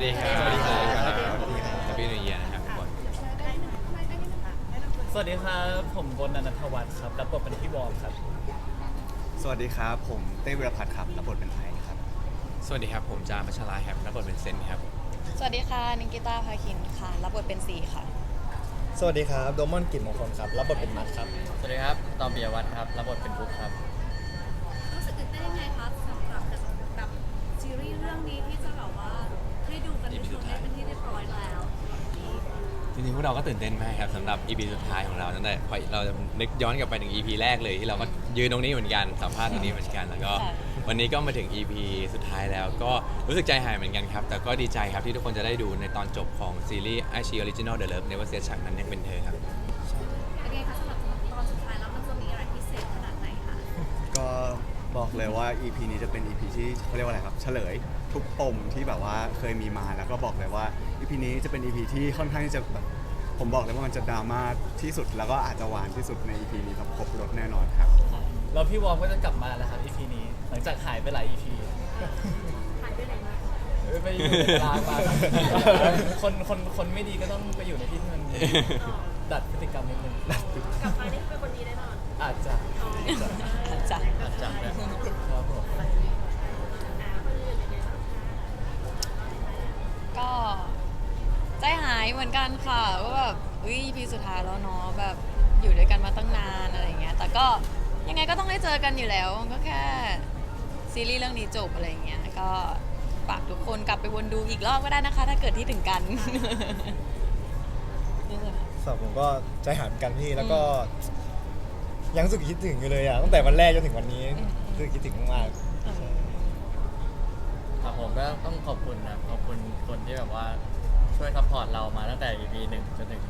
วัสดีครับสวัสดีครับสวัสดีครับแฮปปี้นิวเยียร์นะครับทุกคนสวัสดีครับ ผมบนนันทวัฒน์ครับรับบทเป็นพี่วอร์มครับ สวัสดีครับ ผมเต้วิรพัฒน์ครับรับบทเป็นไอซ์ครับ สวัสดีครับ ผมจามัชลาครับรับบทเป็นเซนครับ สวัสดีค่ะนิกิต้าพาคินค่ะ รับบทเป็นสีค่ะ สวัสดีครับโดมอนกลิ่นมงคลครับ รับบทเป็นมัดครับ สวัสดีครับตอมเบียวัฒน์ครับ รับบทเป็นบุ๊คครับรู้สึกตื่นเต้นยังไงคะสำหรับแบบซีรีส์เรื่องนี้ที่จะ แบบว่าให้ดูกันได้ชมได้เป็นที่เรียบร้อยแล้ว จริงๆพวกเราก็ตื่นเต้นมากครับสำหรับ EP สุดท้ายของเราตั้งแต่พอเราจะนึกย้อนกลับไปถึง EP แรกเลยที่เราก็ยืนตรงนี้เหมือนกันสัมภาษณ์ตรงนี้เหมือนกัน แล้วก็วันนี้ก็มาถึง EP สุดท้ายแล้ว ก็รู้สึกใจหายเหมือนกันครับ แต่ก็ดีใจครับที่ทุกคนจะได้ดูในตอนจบของซีรีส์ไอชีออริจินอลเดอะเลิฟเนเวอร์เซชักนั้นยังเป็นเธอครับ บอกเลยว่า EP นี้จะเป็น EP ที่เขาเรียกว่าอะไรครับ เฉลยทุกปมที่แบบว่าเคยมีมาแล้วก็บอกเลยว่า EP นี้จะเป็น EP ที่ค่อนข้างที่จะแบบผมบอกเลยว่ามันจะดราม่าที่สุดแล้วก็อาจจะหวานที่สุดใน EP นี้ครับครบรถแน่นอนครับ แล้วพี่วอร์มก็จะกลับมาแล้วครับ EP นี้ หลังจากหายไปหลาย EP หายไปไหนมาเอ้ยไปอยู่ในตารางมาคนคนคนไม่ดีก็ต้องไปอยู่ในที่ที่มันดัดพฤติกรรมนิดนึง กลับมานี่เป็นคนดีแน่นอนอาจจะจ้ะ ย EP สุดท้ายแล้วเนาะแบบอยู่ด้วยกันมาตั้งนานอะไรอย่างเงี้ย แต่ก็ยังไงก็ต้องได้เจอกันอยู่แล้วก็แค่ซีรีส์เรื่องนี้จบอะไรอย่างเงี้ยก็ฝากทุกคนกลับไปวนดูอีกรอบก็ได้นะคะ ถ้าเกิดที่ถึงกันนี่เลยสำหรับผมก็ใจหายเหมือนกันพี่แล้วก็ ยังรู้สึกคิดถึงอยู่เลยอะตั้งแต่วันแรกจนถึงวันนี้อืมรู้สึกคิดถึงมากครับผมก็ต้องขอบคุณนะขอบคุณคนที่แบบว่าช่วยซัพพอร์ตเรามาตั้งแต่ EP หนึ่งจนถึง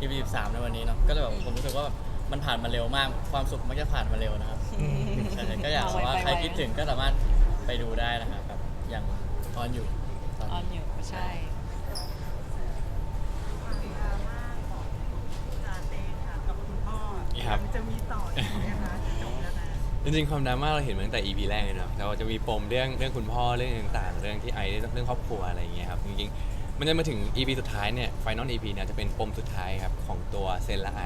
EP 13ในวันนี้เนาะก็เลยแบบผมรู้สึกว่าแบบมันผ่านมาเร็วมาก ความสุขมักจะผ่านมาเร็วนะครับใช่ก็อยากบอกว่าใครคิดถึงก็สามารถไปดูได้นะครับแบบอย่างออนอยู่ตอนอนนอยู่ใช่ ครับ จะมีต่ออีกไหมคะจบแล้วนะ จริงๆความดราม่าเราเห็นมาตั้งแต่ EP แรกเลยเนาะเราจะมีปมเรื่องเรื่องคุณพ่อเรื่องต่างๆ เรื่องที่ไอเรื่องครอบครัวอะไรอย่างเงี้ยครับจริงๆ มันจะมาถึง EP สุดท้ายเนี่ยไฟนอล EP เนี่ยจะเป็นปมสุดท้ายครับของตัวเซนและไอ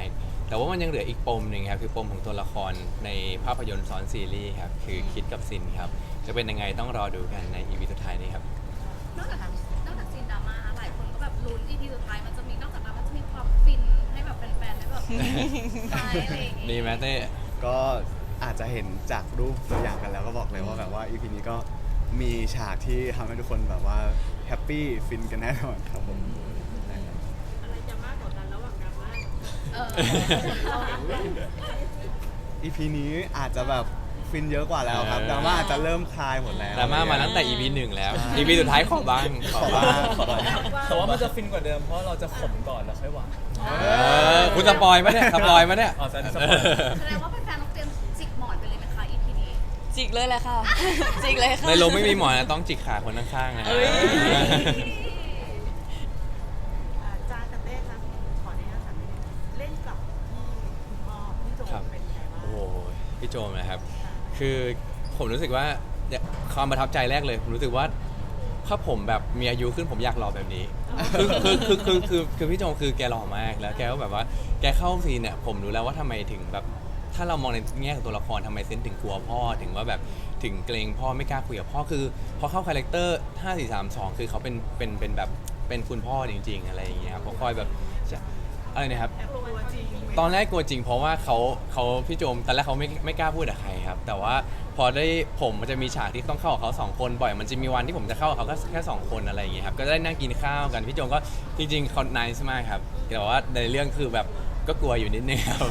แต่ว่ามันยังเหลืออีกปมหนึ่งครับคือปมของตัวละครในภาพยนตร์ซ้อนซีรีส์ครับคือคิดกับซินครับจะเป็นยังไงต้องรอดูกันใน EP สุดท้ายนี้ครับ นอกจากนอกจากซีนดราม่าหลายคนก็แบบลุ้น EP สุดท้ายมันจะมีนอกจากนั้นมันจะมีความฟินให้แบบแฟนๆได้แบบตายอะไรอย่างงี้ดีไหมเต้ ก็อาจจะเห็นจากรูปตัวอย่างกันแล้วก็บอกเลยว่าแบบว่า EP นี้ก็มีฉากที่ทำให้ทุกคนแบบว่า แฮปปี้ฟินกันแน่นอนครับผมใช่ครับอะไรจะมากกว่ากันระหว่างดราม่าเออ EP นี้อาจจะแบบฟินเยอะกว่าแล้วครับดราม่าอาจจะเริ่มคลายหมดแล้ว ดราม่ามาตั้งแต่ EP หนึ่งแล้ว EP สุดท้ายขอบ้างขอบ้างขอบ้างแต่ว่ามันจะฟินกว่าเดิมเพราะเราจะขมก่อนแล้วค่อยหวานเออคุณสปอยล์ปะเนี่ยสปอยล์ปะเนี่ยอ๋อสปอยล์แสดงว่า จิกเลยแหละค่ะ จิกเลยค่ะ ในโรงไม่มีหมอนนะต้องจิกขาคนข้างๆนะ เอ้ย อ่าจากับเต้ครับขออนุญาตถามนิดนึงเล่นกับพี่คุณพ่อพี่โจครับ เป็นไงบ้างโอ้โหพี่โจมนะครับ คือผมรู้สึกว่าเนี่ยความประทับใจแรกเลย ผมรู้สึกว่าถ้าผมแบบมีอายุขึ้นผมอยากหล่อแบบนี้ คือคือคือคือคือคือพี่โจมคือแกหล่อมากแล้วแกก็แบบว่าแกเข้าซีนเนี่ยผมรู้แล้วว่าทำไมถึงแบบ ถ้าเรามองในแง่ของตัวละครทำไมเซนถึงกลัวพ่อถึงว่าแบบถึงเกรงพ่อไม่กล้าคุยกับพ่อคือพอเข้าคาแรคเตอร์5 4 3 2 คือเขาเป็นเป็นเป็นแบบเป็นคุณพ่อจริง ๆ อะไรอย่างเงี้ยครับเขาคอยแบบจะอะไรนะครับแอบกลัวจริงตอนแรกกลัวจริง เพราะว่าเขาเขาพี่โจมตอนแรกเขาไม่ไม่กล้าพูดกับใครครับ แต่ว่าพอได้ผมมันจะมีฉากที่ต้องเข้ากับเขาสองคนบ่อยมันจะมีวันที่ผมจะเข้ากับเขาก็แค่สองคนอะไรอย่างเงี้ยครับก็ได้นั่งกินข้าวกันพี่โจมก็จริงๆเขา nice มากครับแต่ว่าในเรื่องคือแบบก็กลัวอยู่นิดนึงครับ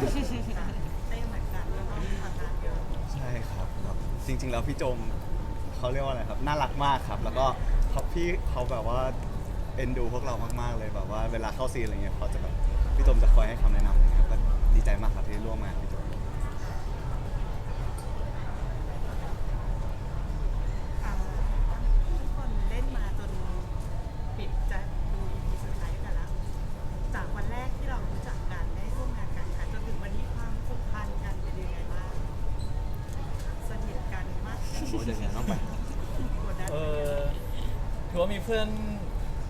ริง ๆ แล้วพี่โจมเขาเรียกว่าอะไรครับน่ารักมากครับ แล้วก็เขาพี่เขาแบบว่าเอ็นดูพวกเรามากๆเลยแบบว่าเวลาเข้าซีนอะไรเงี้ยเขาจะแบบพี่โจมจะคอยให้คำแนะนำอะไรเงี้ยก็ดีใจมากครับที่ร่วมงานกับพี่โจม ค่ะทุกคนเล่นมาจนปิดจะดู EP สุดท้ายกันแล้ว จากวันแรกที่เรารู้จักกันได้ร่วมงานกันค่ะจนถึงวันนี้ความผูกพันกันเป็นยังไงบ้างสนิทกัน เพื่อน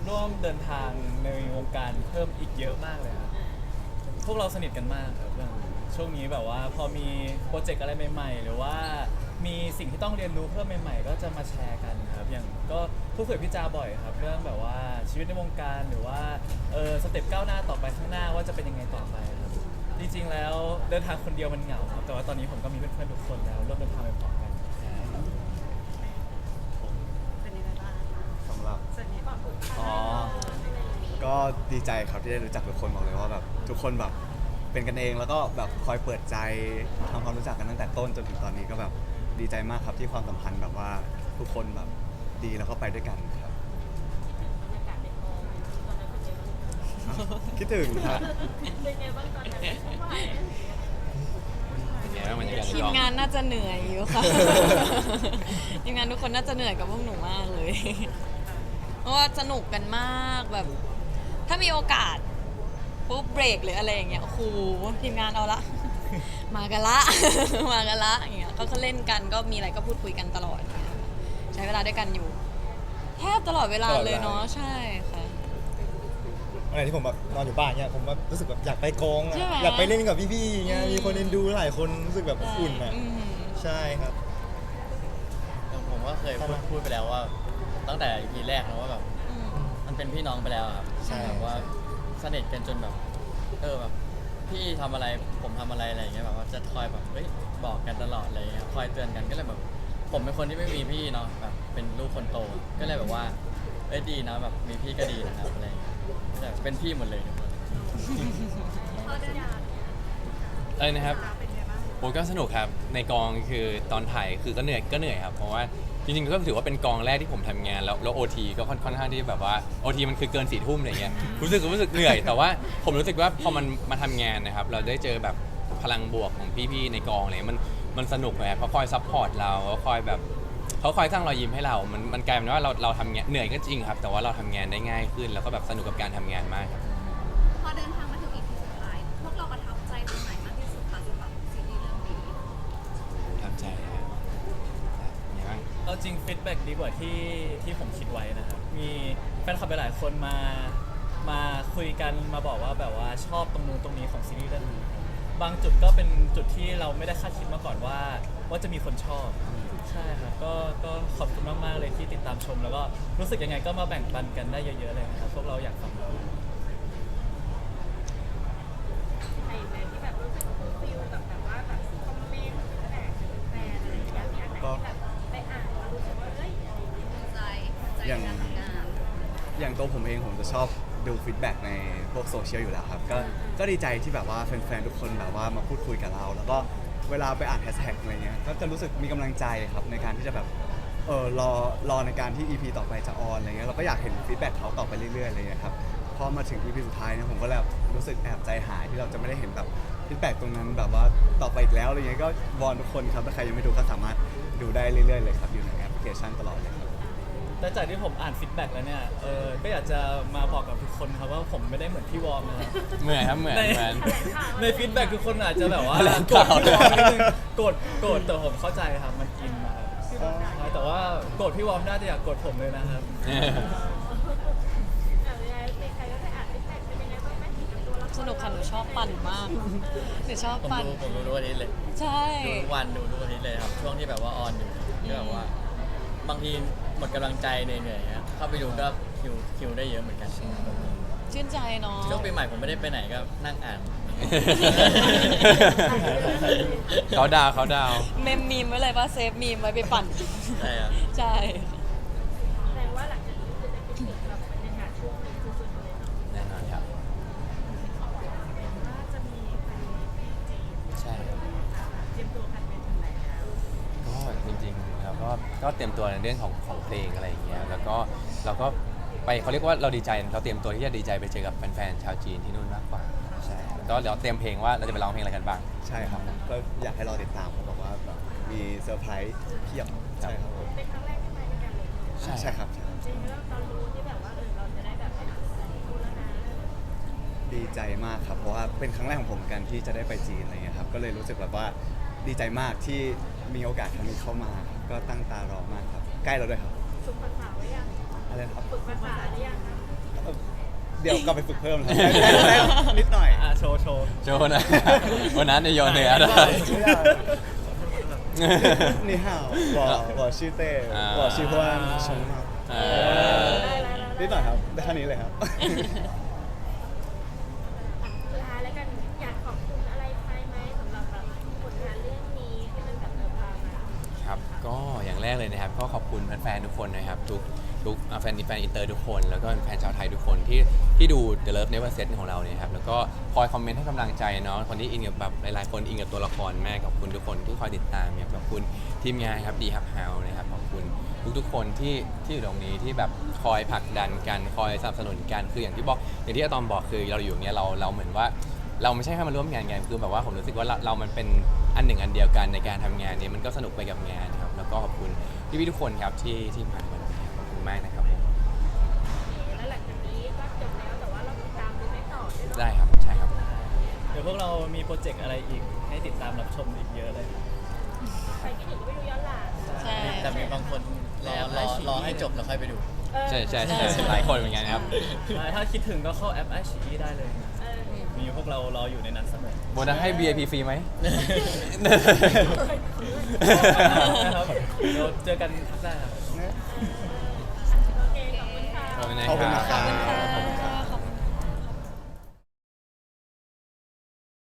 ร่วมเดินทางในวงการเพิ่มอีกเยอะมากเลยครับพวกเราสนิทกันมากครับอย่างช่วงนี้แบบว่าพอมีโปรเจกต์อะไรใหม่ ๆ หรือว่ามีสิ่งที่ต้องเรียนรู้เพิ่มใหม่ ๆ ก็จะมาแชร์กันครับอย่างก็พูดคุยกับพี่จาบ่อยครับ เรื่องแบบว่าชีวิตในวงการหรือว่าเออสเต็ปก้าวหน้าต่อไปข้างหน้าว่าจะเป็นยังไงต่อไปครับจริงๆแล้วเดินทางคนเดียวมันเหงาครับแต่ว่าตอนนี้ผมก็มีเพื่อนๆทุกคนแล้วร่วมเดินทางไปพร้อมกันยังไงบ้าง สำหรับส่วนนี้ก่อนผูกพันอ๋อ ก็ดีใจครับที่ได้รู้จักทุกคนบอกเลยว่าแบบทุกคนแบบเป็นกันเองแล้วก็แบบคอยเปิดใจทำความรู้จักกันตั้งแต่ต้นจนถึงตอนนี้ก็แบบดีใจมากครับที่ความสัมพันธ์แบบว่าทุกคนแบบดีแล้วก็ไปด้วยกันครับบรรยากาศในกองตอนนั้นเป็นยังไงคิดถึงครับ เป็นไงบ้างตอนนั้นช่วงบ่ายเป็นไงบ้างบรรยากาศในทีกมองงานน่าจะเหนื่อยอยู่ค่ะ ทีมงานทุกคนน่าจะเหนื่อยกับพวกหนูมากเลย เพราะว่าสนุกกันมากแบบ ถ้ามีโอกาสปุ๊บเบรกหรืออะไรอย่างเงี้ยโอ้โหทีมงานเอาละ มากันละ มากันละอย่างเงี้ยก็ก็เล่นกันก็มีอะไรก็พูดคุยกันตลอดอย่างเงี้ยใช้เวลาด้วยกันอยู่ แทบตลอดเวลาตลอดเวลาเลยเนาะใช่ค่ะวันไหนที่ผมแบบนอนอยู่บ้านเนี่ยผมแบบรู้สึกแบบอยากไปกองอะใช่ไหมอยากไปเล่นกับพี่ๆเงี้ยอืม มีคนเอ็นดูหลายคนรู้สึกแบบอบอุ่นอะอืม ใช่ครับอย่างผมก็เคยพูดพูดไปแล้วว่า ตั้งแต่ EP แรกนะว่าแบบอืมมันเป็นพี่น้องไปแล้วอะครับใช่ แบบว่าสนิทกันจนแบบ เออแบบพี่ทำอะไรผมทำอะไรอะไรอย่างเงี้ยแบบว่าจะคอยแบบเฮ้ยบอกกันตลอดอะไรเงี้ยคอยเตือนกันก็เลยแบบ ผมเป็นคนที่ไม่มีพี่เนาะแบบเป็นลูกคนโตก็เลยแบบว่าเอ้ยดีนะแบบมีพี่ก็ดีนะครับอะไรอย่างเงี้ยก็แบบเป็นพี่หมดเลยทุกคนพอเดินทางเอ้ยนะครับ เป็นยังไง บ้างผมก็สนุกครับในกองคือตอนถ่ายคือก็เหนื่อยก็เหนื่อยครับเพราะว่าจริงๆก็ถือว่าเป็นกองแรกที่ผมทำงาน แล้วแล้วโอทีก็ค่อนค่อนข้างที่แบบว่าโอทีมันคือเกินสี่ทุ่มอะไรเงี้ยรู้สึกรู้สึกเหนื่อย แต่ว่าผมรู้สึกว่าพอมันมาทำงานนะครับ เราได้เจอแบบพลังบวกของพี่ๆในกองอะไรเลยมันมันสนุกเลยเขาคอยซัพพอร์ตเราเขาคอยแบบเขาคอยสร้างรอยยิ้มให้เรา มันมันกลายเป็นว่าเราเราทำงานเหนื่อยก็จริงครับ แต่ว่าเราทำงานได้ง่ายขึ้น แล้วก็แบบสนุกกับการทำงานมากครับ ฟีดแบ็กดีกว่าที่ที่ผมคิดไว้นะครับ มีแฟนคลับหลายๆคนมามาคุยกันมาบอกว่าแบบว่าชอบตรงนู้นตรงนี้ของซีรีส์เรื่องนี้ครับบางจุดก็เป็นจุดที่เราไม่ได้คาดคิดมาก่อนว่า ว่าจะมีคนชอบใช่ครับก็ก็ขอบคุณมากๆเลยที่ติดตามชม แล้วก็รู้สึกยังไงก็มาแบ่งปันกันได้เยอะๆเลยนะครับพวกเราอยากฟัง ใครไหนที่แบบรู้สึกฟิลกับแบบว่าแบบคอมเมนต์ฟีดแบ็กแฟนอะไรอย่างเงี้ยมีอันไหนที่แบบไปอ่านแล้วรู้สึกว่าเฮ้ยภูมิใจ ภูมิใจในการทำงานอย่างตัวผมเองผมจะชอบดูฟีดแบ็กในพวกโซเชียลอยู่แล้วครับ ก็ก็ดีใจที่แบบว่าแฟนๆทุกคนแบบว่ามาพูดคุยกับเรา แล้วก็เวลาไปอ่านแฮชแท็กอะไรเงี้ยก็จะรู้สึกมีกำลังใจครับในการที่จะแบบเออรอรอในการที่ EP ต่อไปจะออนอะไรเงี้ยเราก็อยากเห็นฟีดแบ็กเขาต่อไปเรื่อยๆอะไรเงี้ยครับพอมาถึง EP สุดท้ายเนี่ยผมก็แบบรู้สึกแอบใจหายที่เราจะไม่ได้เห็นแบบฟีดแบ็กตรงนั้นแบบว่าต่อไปอีกแล้วอะไรเงี้ยก็วอนทุกคนครับถ้าใครยังไม่ดูก็สามารถดูได้เรื่อยๆเลยครับอยู่ในแอปพลิเคชันตลอดเลยครับ แต่จากที่ผมอ่านฟีดแบ็กแล้วเนี่ยเออก็อยากจะมาบอกกับทุกคนครับว่าผมไม่ได้เหมือนพี่วอร์มนะครับ เหมือนครับเหมือนในเหมือน ในฟีดแบ็กทุกคนอาจจะแบบว่าแถลงโกรธข่าวพี่วอร์มนิดนึงโกรธโกรธแต่ผมเข้าใจครับมันอินมาครับแต่ว่าโกรธพี่วอร์มน่าจะอยากโกรธผมเลยนะครับแต่เวลาใครก็ได้อ่านฟีดแบ็กเป็นยังไงบ้างไหมตัวละครสนุกค่ะหนูชอบปั่นมากหนูชอบผมปั่น ดูผมดูทุกอาทิตย์เลยใช่ ดูทุกวันดูทุกอาทิตย์เลยครับช่วงที่แบบว่าออนอยู่ก็แบบว่า บางที หมดกำลังใจเหนื่อยๆครับเข้าไปดูก็คิวคิวได้เยอะเหมือนกันชื่นใจเนาะช่วงปีใหม่ผมไม่ได้ไปไหนก็นั่งอ่าน เขาดาวเขาดาว เมมมีมไว้เลยว่าเซฟมีมไว้ไปปั่น ใช่ครับ ใช่ ก็ก็เตรียมตัวในเรื่องของของเพลงอะไรอย่างเงี้ยแล้วก็เราก็ไปเขาเรียกว่าเราดีใจเราเตรียมตัวที่จะดีใจไปเจอกับแฟนๆชาวจีนที่นู่นมากกว่าใช่แล้วก็เดี๋ยวเตรียมเพลงว่าเราจะไปร้องเพลงอะไรกันบ้าง ใช่ครับก็อยากให้รอติดตามเขาบอกว่าแบบมีเซอร์ไพรส์เพียบใช่ครับผมเป็นครั้งแรกที่ไปด้วยกันเลยใช่ใช่ครับใช่ครับจริงๆแล้วตอนรู้ที่แบบว่าเออเราจะได้แบบไปอ่านอะไรดูแล้วนะดีใจมากครับเพราะว่าเป็นครั้งแรกของผมเหมือนกันที่จะได้ไปจีนอะไรเงี้ยครับก็เลยรู้สึกแบบว่าดีใจมากที่มีโอกาสครั้งนี้เข้ามาครับ ก็ตั้งตารอมากครับ ใกล้เราด้วยครับฝึกภาษาไว้ยังอะไรครับ ฝึกภาษาได้ยังคะเดี๋ยวก็ไปฝึกเพิ่มครับนิดหน่อยโชว์โชว์โชว์นะวันนั้นในยโนเนื้อได้ นี่ห่าวบอกบอกชื่อเต้บอกชื่อพวกชงมากได้แล้วนิดหน่อยครับได้เท่นี้เลยครับ อย่างแรกเลยนะครับก็ขอบคุณแฟนๆทุกคนนะครับทุกทุกแฟนแฟนอินเตอร์ทุกคน แล้วก็แฟนชาวไทยทุกคนที่ที่ดู The Love Never Set ของเราเนี่ยครับแล้วก็คอยคอมเมนต์ให้กำลังใจเนาะคนที่อินกับแบบหลายๆคนอินกับตัวละครแม่ขอบคุณทุกคนที่คอยติดตามเนี่ยขอบคุณทีมงานครับดีฮับเฮานะครับขอบคุณทุกๆคนที่ที่อยู่ตรงนี้ที่แบบคอยผลักดันกันคอยสนับสนุนกันคืออย่างที่บอกอย่างที่อาตอมบอกคือเราอยู่อย่างเงี้ยเราเราเหมือนว่าเราไม่ใช่แค่มาร่วมงานไงคือแบบว่าผมรู้สึกว่าเราเรามันเป็นอันหนึ่งอันเดียวกันในการทำงานนี้มันก็สนุกไปกับงานครับ ก็ขอบคุณพี่ๆทุกคนครับที่ที่มาวันนี้ครับขอบคุณมากนะครับผมแล้วหลังจากนี้ก็จบแล้วแต่ว่าเราติดตามดูไม่ต่อด้วยเนาะได้ครับใช่ครับเดี๋ยวพวกเรามีโปรเจกต์อะไรอีกให้ติดตามรับชมอีกเยอะเลยใครคิดถึงก็ไปดูย้อนหลัง ใช่ แต่มีบางคนรอรอรอให้จบแล้วค่อยไปดูเออ ใช่ใช่ใช่ใช่หลายคนเหมือนกันครับใช่ถ้าคิดถึงก็เข้าแอปไอชีได้เลยนะเออมีพวกเรารออยู่ในนั้นเสมอ โบนัสให้ VIP ฟรีไหมนะครับเดี๋ยวเจอกันทักได้ครับ โอเคขอบคุณค่ะ ขอบคุณนะขอบคุณคนะครัรับบ